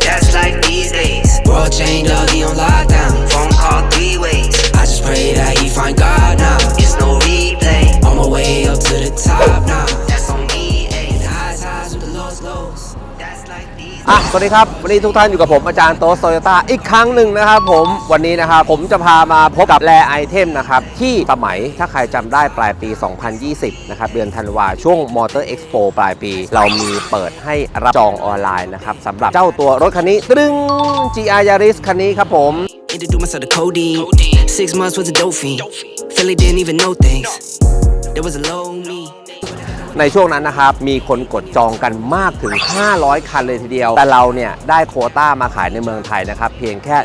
That's like these days. World change, dog, he on lockdown. Phone call three ways. I just pray that he find God now. It's no replay. On my way up to the top now. อะ สวัสดีครับ วันนี้ทุกท่านอยู่กับผมอาจารย์โต๊ะโตโยต้าอีกครั้งหนึ่งนะครับผมวันนี้นะครับผมจะพามาพบกับแรไอเทมนะครับ ที่สมัยถ้าใครจำได้ปลายปี 2020 นะครับ เดือนธันวาช่วงมอเตอร์เอ็กซ์โปปลายปี เรามีเปิดให้รับจองออนไลน์นะครับสำหรับเจ้าตัวรถคันนี้ตรึง GR Yaris คันนี้ครับผม Introduce myself to codeine. Six months was a dope fiend. Philly didn't even know things. There was a low me. ในช่วงนั้นนะครับ มีคนกดจองกันมากถึง 500 คันเลยทีเดียว แต่เราเนี่ยได้โคต้ามาขายในเมืองไทยนะครับ เพียงแค่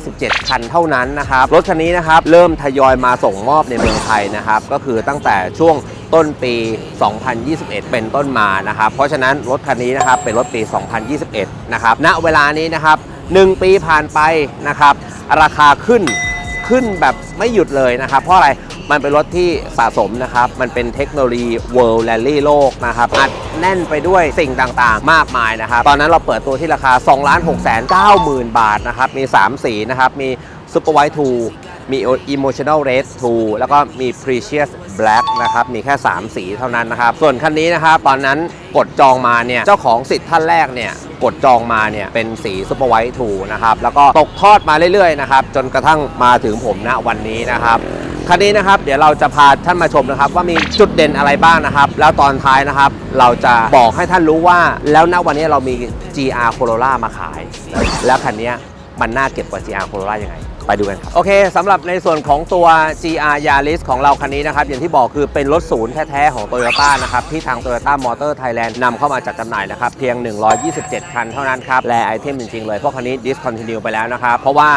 127 คันเท่านั้นนะครับ รถคันนี้นะครับ เริ่มทยอยมาส่งมอบในเมืองไทยนะครับ ก็คือตั้งแต่ช่วงต้นปี 2021 เป็นต้นมานะครับ เพราะฉะนั้นรถคันนี้นะครับเป็นรถปี 2021 นะครับ ณ เวลานี้นะครับ 1 ปีผ่านไปนะครับ ราคาขึ้นขึ้นแบบไม่หยุดเลยนะครับ เพราะอะไร มันเป็นรถที่สะสมนะครับ มันเป็นเทคโนโลยี World Rally โลกนะครับอัดแน่นไปด้วยสิ่งต่างๆ มากมายนะครับ ตอนนั้นเราเปิดตัวที่ราคา 2 6 9 0 0 0 บาทนะครับ มี 3 สีนะครับ มี Super White 2มี Emotional Red 2แล้วก็มี Precious Black นะครับ มีแค่ 3 สีเท่านั้นนะครับ ส่วนคันนี้นะครับ ตอนนั้นกดจองมาเนี่ย เจ้าของสิทธิ์ท่านแรกเนี่ย กดจองมาเนี่ย เป็นสีซุปเปอร์ไวท์ทูนะครับ แล้วก็ตกทอดมาเรื่อยๆนะครับ จนกระทั่งมาถึงผมณวันนี้นะครับ คันนี้นะครับเดี๋ยวเราจะพาท่านมาชมนะครับ ว่ามีจุดเด่นอะไรบ้างนะครับ แล้วตอนท้ายนะครับ เราจะบอกให้ท่านรู้ว่าแล้วณวันนี้เรามี GR Corolla มาขาย แล้วคันนี้มันน่าเก็บกว่า GR Corolla ยังไง ไปดูกันครับ โอเคสำหรับในส่วนของตัว GR Yaris ของเราคันนี้นะครับ อย่างที่บอกคือเป็นรถศูนย์แท้ ๆ ของ Toyota นะครับ ที่ทาง Toyota Motor Thailand นำเข้ามาจัดจำหน่ายนะครับ เพียง 127 คันเท่านั้นครับ แลไอเทมจริง ๆ เลย เพราะคันนี้ discontinue ไปแล้วนะครับ เพราะว่า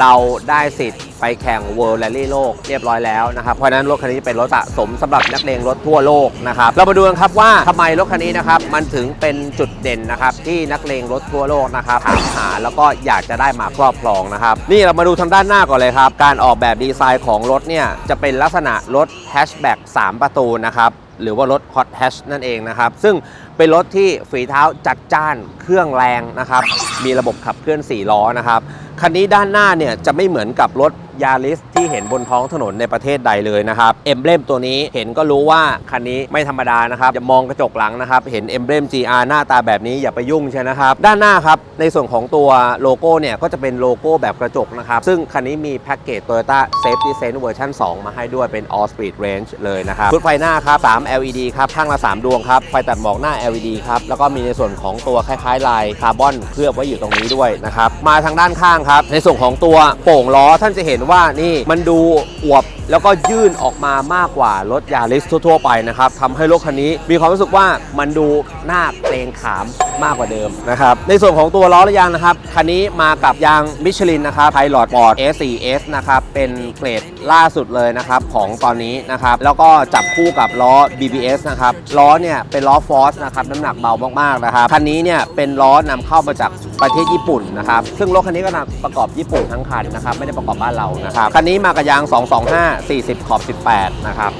เราได้สิทธิ์ไปแข่ง World Rally โลกเรียบร้อยแล้วนะครับเพราะฉะนั้นรถคันนี้เป็นรถสะสมสำหรับนักเลงรถทั่วโลกนะครับเรามาดูกันครับว่าทำไมรถคันนี้นะครับมันถึงเป็นจุดเด่นนะครับที่นักเลงรถทั่วโลกนะครับถามหาแล้วก็อยากจะได้มาครอบครองนะครับนี่เรามาดูทางด้านหน้าก่อนเลยครับ การออกแบบดีไซน์ของรถเนี่ย จะเป็นลักษณะรถแฮชแบ็ก3ประตูนะครับ หรือว่ารถฮอตแฮชนั่นเองนะครับ ซึ่งเป็นรถที่ฝีเท้าจัดจ้านเครื่องแรงนะครับ มีระบบขับเคลื่อน 4 ล้อนะครับ คันนี้ด้านหน้าเนี่ยจะไม่เหมือนกับรถ ยาริสที่เห็นบนท้องถนนในประเทศใดเลยนะครับเอ็มเบลมตัวนี้เห็นก็รู้ว่าคันนี้ไม่ธรรมดานะครับอย่ามองกระจกหลังนะครับ เห็นเอ็มเบลม GR หน้าตาแบบนี้อย่าไปยุ่งใช่นะครับ ด้านหน้าครับ ในส่วนของตัวโลโก้เนี่ยก็จะเป็นโลโก้แบบกระจกนะครับ ซึ่งคันนี้มีแพ็กเกจ Toyota Safety Sense เวอร์ชัน2 มาให้ด้วยเป็น All Speed Range เลยนะครับชุดไฟหน้าครับ 3 LED ครับข้างละ 3 ดวงครับ ไฟตัดหมอกหน้า LED ครับ แล้วก็มีในส่วนของตัวคล้ายๆลายคาร์บอนเคลือบไว้อยู่ตรงนี้ด้วยนะครับมาทางด้านข้างครับในส่วนของตัวโป่งล้อท่านจะเห็นว่านี่มันดูอวบแล้วก็ยื่นออกมามากกว่ารถยาริสทั่วๆไปนะครับทำให้รถคันนี้มีความรู้สึกว่ามันดูหน่าเกรงขามมากกว่าเดิมนะครับในส่วนของตัวล้อและยางนะครับคันนี้มากับยางมิชลินนะครับไพลอตบอร์ด S4S นะครับเป็นเกรดล่าสุดเลยนะครับของตอนนี้นะครับแล้วก็จับคู่กับล้อ BBS นะครับล้อเนี่ยเป็นล้อฟอร์สนะครับน้ำหนักเบามากๆนะครับคันนี้เนี่ยเป็นล้อนำเข้ามาจากประเทศญี่ปุ่นนะครับ ซึ่งรถคันนี้ก็นำประกอบญี่ปุ่นทั้งคันนะครับ ไม่ได้ประกอบบ้านเรานะครับ คันนี้มากับยาง 225 40 ขอบ 18 นะครับ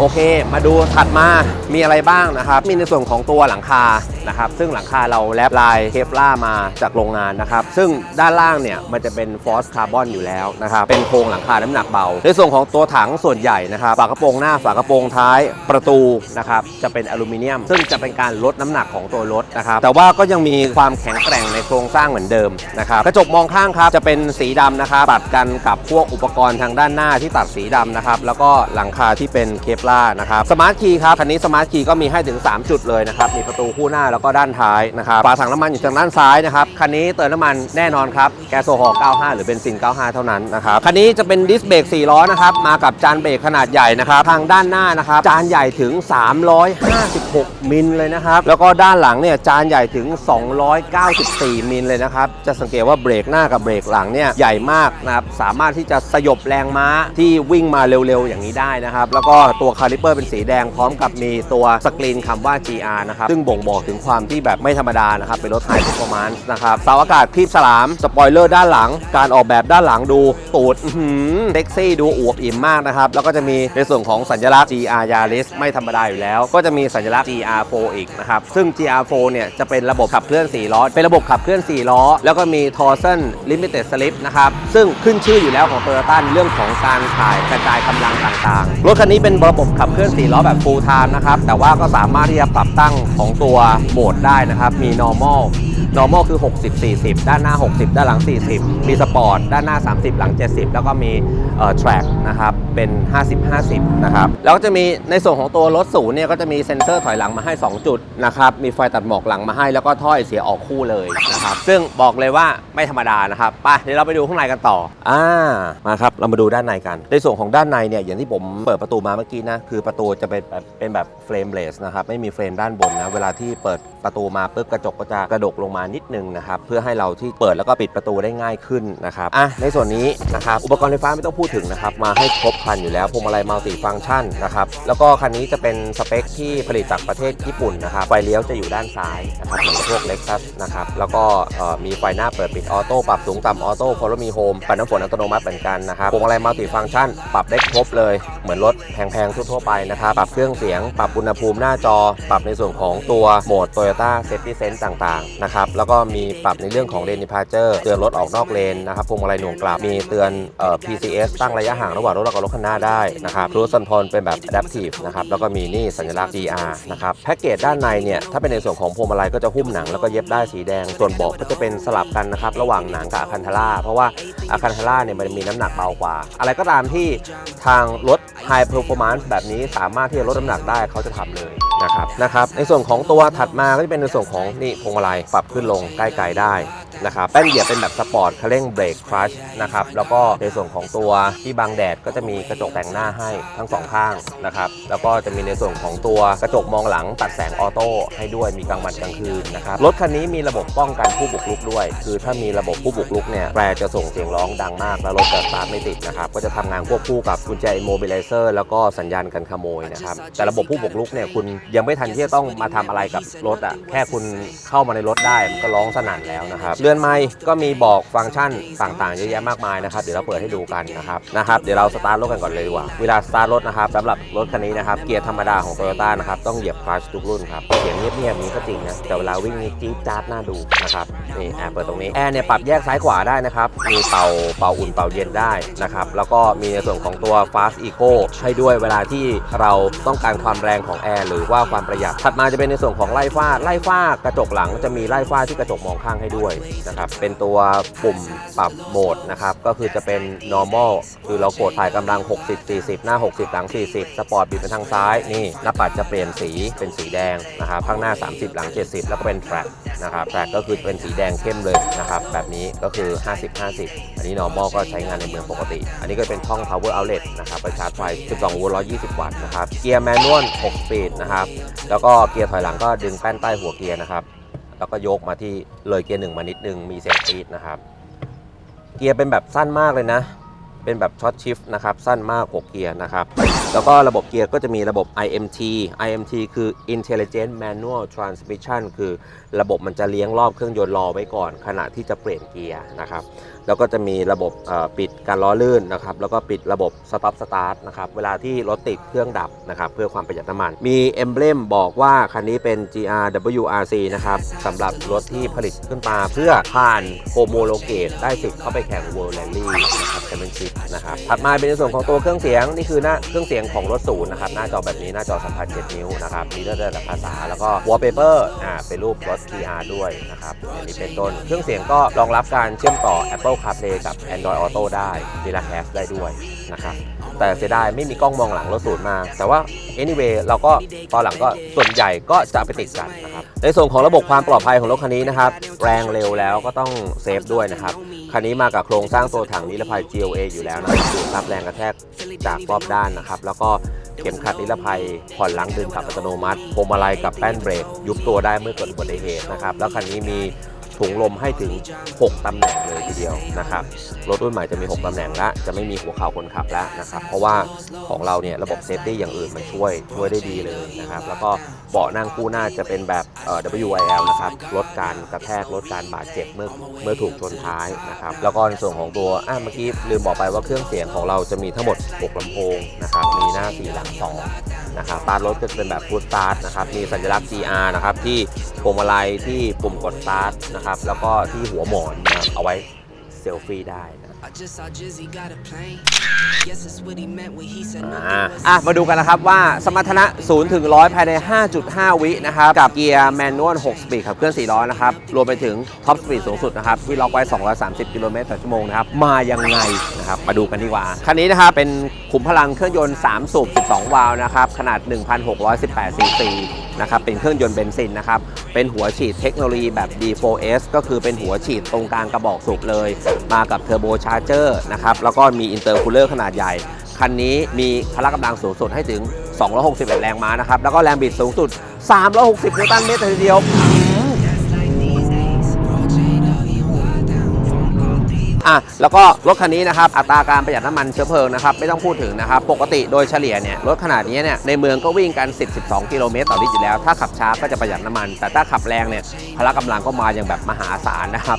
โอเค มาดูถัดมา มีอะไรบ้างนะครับ มีในส่วนของตัวหลังคา นะครับ ซึ่งหลังคาเราแลบลายเคปล่ามาจากโรงงานนะครับ ซึ่งด้านล่างเนี่ย มันจะเป็นฟอสคาร์บอนอยู่แล้วนะครับ เป็นโครงหลังคาน้ำหนักเบา ในส่วนของตัวถังส่วนใหญ่นะครับ ฝากระโปรงหน้า ฝากระโปรงท้าย ประตูนะครับ จะเป็นอลูมิเนียม ซึ่งจะเป็นการลดน้ำหนักของตัวรถนะครับ แต่ว่าก็ยังมีความแข็งแกร่งในโครงสร้างเหมือนเดิมนะครับ กระจกมองข้างครับ จะเป็นสีดำนะครับ ตัดกันกับพวกอุปกรณ์ทางด้านหน้าที่ตัดสีดำนะครับ แล้วก็หลังคาที่เป็นเคปล่านะครับสมาร์ทคีย์ครับคันนี้สมาร์ทคีย์ก็มีให้ถึง 3 จุดเลยนะครับมีประตูคู่หน้าแล้วก็ด้านท้ายนะครับฝาถังน้ำมันอยู่ทางด้านซ้ายนะครับคันนี้เติมน้ำมันแน่นอนครับแก๊สโซฮอล์95 หรือเบนซิน 95 เท่านั้นนะครับคันนี้จะเป็นดิสเบรก4ล้อนะครับมากับจานเบรกขนาดใหญ่นะครับทางด้านหน้านะครับจานใหญ่ถึง 356 มิลเลยนะครับแล้วก็ด้านหลังเนี่ยจานใหญ่ถึง 294 มิลเลยนะครับจะสังเกตว่าเบรกหน้ากับเบรกหลังเนี่ยใหญ่มากนะครับสามารถที่จะสยบแรงม้าที่วิ่งมาเร็วๆ อย่างนี้ได้นะครับแล้วก็ตัวคาลิเปอร์เป็นสีแดงพร้อมกับมีตัวสกรีนคำว่า GR นะครับ ซึ่งบ่งบอกถึงความที่แบบไม่ธรรมดานะครับ เป็นรถไฮ p e r f o r m a n c e นะครับเสาอากาศคลีบสลาม สปอยเลอร์ด้านหลัง การออกแบบด้านหลังดูตูดเซ็กซี่ดูอวบอิ่มมากนะครับ แล้วก็จะมีในส่วนของสัญลักษณ์ GR Yaris ไม่ธรรมดาอยู่แล้ว ก็จะมีสัญลักษณ์ GR4 อีกนะครับ ซึ่ง GR4 เนี่ยจะเป็นระบบขับเคลื่อน4ล้อ เป็นระบบขับเคลื่อน4ล้อ แล้วก็มี Torsen Limited Slip นะครับ ซึ่งขึ้นชื่ออยู่แล้วของ Toyota ในเรื่องของการถ่ายกระจายกำลังต่างๆ รถคันนี้เป็นระบบขับเคลื่อน4ล้อแบบ full time นะครับ แต่ว่าก็สามารถที่จะปรับตั้งของตัวโหมดได้นะครับ มี normal normal คือ 60 40 ด้านหน้า 60 ด้านหลัง 40 มีสปอร์ตด้านหน้า 30 หลัง 70 แล้วก็มี เอ่อ track นะครับเป็น 50 50 นะครับ แล้วก็จะมีในส่วนของตัวรถศูนย์เนี่ยก็จะมีเซ็นเซอร์ถอยหลังมาให้ 2 จุดนะครับ มีไฟตัดหมอกหลังมาให้แล้วก็ถ้อยเสียออกคู่เลยนะครับ ซึ่งบอกเลยว่าไม่ธรรมดานะครับไปเดี๋ยวเราไปดูข้างในกันต่ออ่ามาครับ เรามาดูด้านในกัน ในส่วนของด้านในเนี่ยอย่างที่ผมเปิดประตูมาเมื่อกี้นะคือประตูจะเป็นแบบเป็นแบบเฟรมเลสนะครับไม่มีเฟรมด้านบนนะเวลาที่เปิดประตูมาปุ๊บกระจกก็จะกระดกลงมานิดนึงนะครับเพื่อให้เราที่เปิดแล้วก็ปิดประตูได้ง่ายขึ้นนะครับอะในส่วนนี้นะครับอุปกรณ์ไฟฟ้าไม่ต้องพูดถึงนะครับ มาให้ครบคันอยู่แล้วพวงมาลัยมัลติฟังก์ชันนะครับ แล้วก็คันนี้จะเป็นสเปคที่ผลิตจากประเทศญี่ปุ่นนะครับ ไฟเลี้ยวจะอยู่ด้านซ้ายนะครับเหมือนพวกเล็กซัสนะครับ แล้วก็มีไฟหน้าเปิดปิดออโต้ ปรับสูงต่ำออโต้ฟอลมีโฮมปัดน้ำฝนอัตโนมัติเหมือนกันนะครับพวงมาลัยมัลติฟังก์ชัน ปรับได้ครบเลย เหมือนรถแพงๆทั่วๆไปนะครับ ปรับเครื่องเสียง ปรับอุณหภูมิหน้าจอ ปรับในส่วนของตัวโหมด Toyota Safety Sense ต่างๆนะครับ แล้วก็มีปรับในเรื่องของ Lane Departure เตือนรถออกนอกเลนนะครับพวงมาลัยหน่วงกลับมีเตือนเอ่อ PCS ตั้งระยะห่างระหว่างรถเรากับรถข้างหน้าได้นะครับ Cruise Control เป็นแบบ Adaptive นะครับแล้วก็มีนี่สัญลักษณ์ GR นะครับแพ็กเกจด้านในเนี่ยถ้าเป็นในส่วนของพวงมาลัยก็จะหุ้มหนังแล้วก็เย็บได้สีแดง ส่วนเบาะก็จะเป็นสลับกันนะครับระหว่างหนังกับอะคันทาร่าเพราะว่าอะคันทาร่าเนี่ยมันมีน้ำหนักเบากว่า อะไรก็ตามที่ทางรถ High Performance แบบนี้สามารถที่จะลดน้ำหนักได้เขาจะทำเลยนะครับนะครับในส่วนของตัวถัดมาก็จะเป็นในส่วนของนี่พวงมาลัยปรับขึ้นลงใกล้ไกลได้ นะครับแป้นเหยียบเป็นแบบสปอร์ตคันเร่งเบรกคลัชนะครับแล้วก็ในส่วนของตัวที่บังแดดก็จะมีกระจกแต่งหน้าให้ทั้งสองข้างนะครับแล้วก็จะมีในส่วนของตัวกระจกมองหลังตัดแสงออโต้ให้ด้วยมีกลางวันกลางคืนนะครับรถคันนี้มีระบบป้องกันผู้บุกรุกด้วย คือถ้ามีระบบผู้บุกรุกเนี่ยแตรจะส่งเสียงร้องดังมาก แล้วรถจะสตาร์ทไม่ติดนะครับก็จะทำงานควบคู่กับกุญแจ immobilizer แล้วก็สัญญาณกันขโมยนะครับแต่ระบบผู้บุกรุกเนี่ยคุณยังไม่ทันที่จะต้องมาทำอะไรกับรถอะแค่คุณเข้ามาในรถได้มันก็ร้องสนั่นแล้วนะครับรือนไม้ก็มีบอกฟังก์ชันต่างๆเยอะแยะมากมายนะครับเดี๋ยวเราเปิดให้ดูกันนะครับนะครับเดี๋ยวเราสตาร์ทรถกันก่อนเลยดีกว่าเวลาสตาร์ทรถนะครับสำหรับรถคันนี้นะครับเกียร์ธรรมดาของ Toyota นะครับต้องเหยียบคลัตชทุกรุ่นครับเสียงเงียบๆนี้ก็จริงนะแต่เวลาวิ่งนี่จี๊ดจ๊าดน่าดูนะครับนี่แอบเปิดตรงนี้แอร์เนี่ยปรับแยกซ้ายขวาได้นะครับมีเป่าเป่าอุ่นเป่าเย็นได้นะครับแล้วก็มีในส่วนของตัว Fast Eco ให้ด้วยเวลาที่เราต้องการความแรงของแอร์หรือว่าความประหยัดถัดมาจะเป็นในส่วนของไล่ฟ้าไล่ฟ้ากระจกหลังจะมีไล่ฟ้าที่กระจกมองข้างให้ด้วยนะครับ เป็นตัวปุ่มปรับโหมดนะครับ ก็คือจะเป็น normal คือเรากดถ่ายกำลัง 60 40 หน้า 60 หลัง 40 สปอร์ตบิดไปทางซ้าย นี่หน้าปัดจะเปลี่ยนสีเป็นสีแดงนะครับ ข้างหน้า 30 หลัง 70 แล้วก็เป็น track นะครับ track ก็คือเป็นสีแดงเข้มเลยนะครับ แบบนี้ก็คือ 50 50 อันนี้ normal ก็ใช้งานในเมืองปกติ อันนี้ก็เป็นช่อง power outlet นะครับไปชาร์จไฟ 12 โวลต์ 120 วัตต์นะครับ เกียร์แมนนวล 6 สปีดนะครับ แล้วก็เกียร์ถอยหลังก็ดึงแป้นใต้หัวเกียร์นะครับ แล้วก็ยกมาที่เลยเกียร์หนึ่งมานิดนึงมีเสียงปี๊ดนะครับ เกียร์เป็นแบบสั้นมากเลยนะ เป็นแบบช็อตชิฟนะครับ สั้นมาก6เกียร์นะครับ แล้วก็ระบบเกียร์ก็จะมีระบบ IMT IMT คือ Intelligent Manual Transmission คือระบบมันจะเลี้ยงรอบเครื่องยนต์รอไว้ก่อน ขณะที่จะเปลี่ยนเกียร์นะครับ แล้วก็จะมีระบบปิดการล้อลื่นนะครับแล้วก็ปิดระบบ Stop Start นะครับเวลาที่รถติดเครื่องดับนะครับเพื่อความประหยัดน้ำมัน มีเอมเบลมบอกว่าคันนี้เป็น GR WRC นะครับสำหรับรถที่ผลิตขึ้นมาเพื่อผ่านโฮโมโลเกตได้สิทธิ์เข้าไปแข่ง World Rally นะครับ Championship นะครับถัดมาเป็นในส่วนของตัวเครื่องเสียง นี่คือหน้าเครื่องเสียงของรถศูนย์นะครับหน้าจอแบบนี้หน้าจอสัมผัส7นิ้วนะครับมีเลือดระดับภาษา แล้วก็ wallpaper อ่าเป็นรูปรถ GR ด้วยนะครับอันนี้เป็นต้นเครื่องเสียงก็รองรับการเชื่อมต่อ Apple CarPlay กับ Android Auto ได้ดีลาแคสได้ด้วยนะครับแต่เสียดายไม่มีกล้องมองหลังรถศูนย์มา แต่ว่า anyway เราก็ตอนหลังก็ส่วนใหญ่ก็จะไปติดกันนะครับในส่วนของระบบความปลอดภัยของรถคันนี้นะครับแรงเร็วแล้วก็ต้องเซฟด้วยนะครับคันนี้มากับโครงสร้างตัวถังนิรภัย GOA อยู่แล้วนะครับดูดรับแรงกระแทกจากรอบด้านนะครับ แล้วก็เข็มขัดนิรภัยผ่อนหลังดึงขับอัตโนมัติพวงมาลัยกับแป้นเบรกยุบตัวได้เมื่อเกิดอุบัติเหตุนะครับแล้วคันนี้มี ถุงลมให้ถึง 6 ตำแหน่งเลยทีเดียวนะครับ รถรุ่นใหม่จะมี 6 ตำแหน่งละ จะไม่มีหัวเข่าคนขับแล้วนะครับ เพราะว่าของเราเนี่ยระบบเซฟตี้อย่างอื่นมันช่วยช่วยได้ดีเลยนะครับ แล้วก็เบาะนั่งคู่หน้าจะเป็นแบบเอ่อ WIL นะครับ ลดการกระแทกลดการบาดเจ็บเมื่อเมื่อถูกชนท้ายนะครับ แล้วก็ในส่วนของตัวอะเมื่อกี้ลืมบอกไปว่าเครื่องเสียงของเราจะมีทั้งหมด 6ลำโพงนะครับ มีหน้า4หลัง2 นะครับสตาร์ทรถก็จะเป็นแบบพูดสตาร์ทนะครับ มีสัญลักษณ์ GR นะครับ ที่พวงมาลัยที่ปุ่มกดสตาร์ทนะครับ แล้วก็ที่หัวหมอนนะครับเอาไว้ เซลฟี่ได้นะ I just saw Jizzy got a plane. Guess that's what he meant when he said อ่า nothing was อะมาดูกันนะครับว่าสมรรถนะ 0 ถึง 100 ภายใน 5.5 วินะครับ กับเกียร์แมนนวล 6 สปีดขับเคลื่อน 4 ล้อนะครับ รวมไปถึงท็อปสปีดสูงสุดนะครับ ที่ล็อกไว้ 230 กิโลเมตรต่อชั่วโมงนะครับ มายังไงนะครับ มาดูกันดีกว่า คันนี้นะครับ เป็นขุมพลังเครื่องยนต์ 3 สูบ 12 วาล์วนะครับ ขนาด 1,618ซีซี นะครับเป็นเครื่องยนต์เบนซินนะครับเป็นหัวฉีดเทคโนโลยีแบบ D4S ก็คือเป็นหัวฉีดตรงกลางกระบอกสูบเลย มากับเทอร์โบชาร์เจอร์นะครับแล้วก็มีอินเตอร์คูลเลอร์ขนาดใหญ่ คันนี้มีพละกำลังสูงสุดให้ถึง 261 แรงม้านะครับแล้วก็แรงบิดสูงสุด 360 นิวตันเมตรเลยทีเดียว อะแล้วก็รถคันนี้นะครับอัตราการประหยัดน้ำมันเชื้อเพลิงนะครับไม่ต้องพูดถึงนะครับปกติโดยเฉลี่ยเนี่ยรถขนาดนี้เนี่ยในเมืองก็วิ่งกัน 10-12 กิโลเมตรต่อลิตรอยู่แล้ว ถ้าขับช้าก็จะประหยัดน้ำมัน แต่ถ้าขับแรงเนี่ยพละกำลังก็มาอย่างแบบมหาศาลนะครับ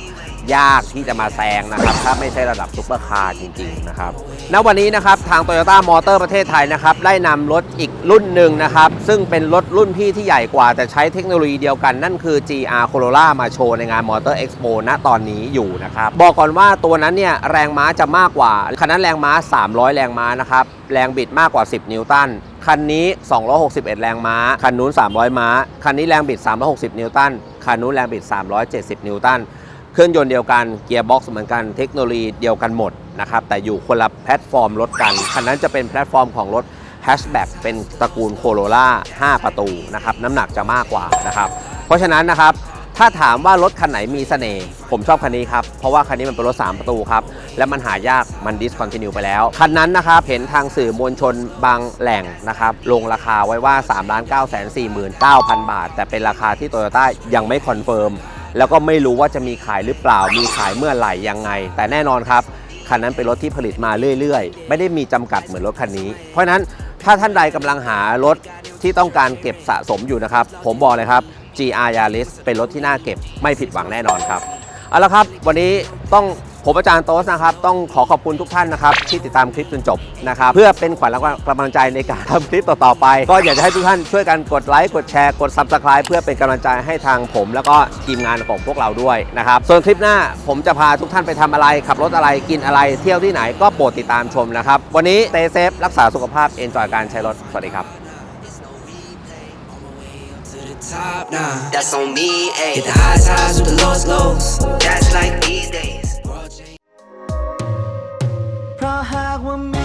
ยากที่จะมาแซงนะครับ ถ้าไม่ใช่ระดับซุปเปอร์คาร์จริงๆนะครับณวันนี้นะครับทาง Toyota Motor ประเทศไทยนะครับได้นำรถอีกรุ่นหนึ่งนะครับ ซึ่งเป็นรถรุ่นพี่ที่ใหญ่กว่าแต่ใช้เทคโนโลยีเดียวกัน นั่นคือ GR Corolla มาโชว์ในงาน Motor Expo ณตอนนี้อยู่นะครับ บอกก่อนว่าตัวนั้นเนี่ยแรงม้าจะมากกว่าคันนั้นแรงม้า 300 แรงม้านะครับแรงบิดมากกว่า 10 นิวตันคันนี้ 261 แรงม้า คันนู้น 300 ม้า คันนี้แรงบิด 360 นิวตัน คันนู้นแรงบิด 370 นิวตัน เครื่องยนต์เดียวกันเกียร์บ็อกซ์เหมือนกันเทคโนโลยีเดียวกันหมดนะครับแต่อยู่คนละแพลตฟอร์มรถกันคันนั้นจะเป็นแพลตฟอร์มของรถแฮชแบ็กเป็นตระกูลโคโรล่า5 ประตูนะครับน้ำหนักจะมากกว่านะครับเพราะฉะนั้นนะครับถ้าถามว่ารถคันไหนมีเสน่ห์ผมชอบคันนี้ครับ เพราะว่าคันนี้มันเป็นรถ 3 ประตูครับ และมันหายากมันดิสคอนติเนียไปแล้ว คันนั้นนะครับเห็นทางสื่อมวลชนบางแหล่งนะครับลงราคาไว้ว่า 3 9 4 9 0 0 0 บาท แต่เป็นราคาที่โตโยต้ายังไม่คอนเฟิร์ม แล้วก็ไม่รู้ว่าจะมีขายหรือเปล่า มีขายเมื่อไหร่ยังไง แต่แน่นอนครับ คันนั้นเป็นรถที่ผลิตมาเรื่อยๆ ไม่ได้มีจำกัดเหมือนรถคันนี้ เพราะฉะนั้นถ้าท่านใดกำลังหารถที่ต้องการเก็บสะสมอยู่นะครับ ผมบอกเลยครับ GR Yaris เป็นรถที่น่าเก็บไม่ผิดหวังแน่นอนครับ เอาละครับ วันนี้ต้อง ผมอาจารย์โต๊สนะครับ ต้องขอขอบคุณทุกท่านนะครับ ที่ติดตามคลิปจนจบนะครับ เพื่อเป็นขวัญและกำลังใจในการทำคลิปต่อๆไป ก็อยากจะให้ทุกท่านช่วยกันกดไลค์กดแชร์กด Subscribe เพื่อเป็นกำลังใจให้ทางผม แล้วก็ทีมงานของพวกเราด้วยนะครับส่วนคลิปหน้าผมจะพาทุกท่านไปทำอะไร ขับรถอะไรกินอะไรเที่ยวที่ไหนก็โปรดติดตามชมนะครับวันนี้เตเซฟรักษาสุขภาพเอนจอยการใช้รถสวัสดีครับ top, now. That's on me, ayy. Hit the highs, highs with the lows, lows. That's like high, we're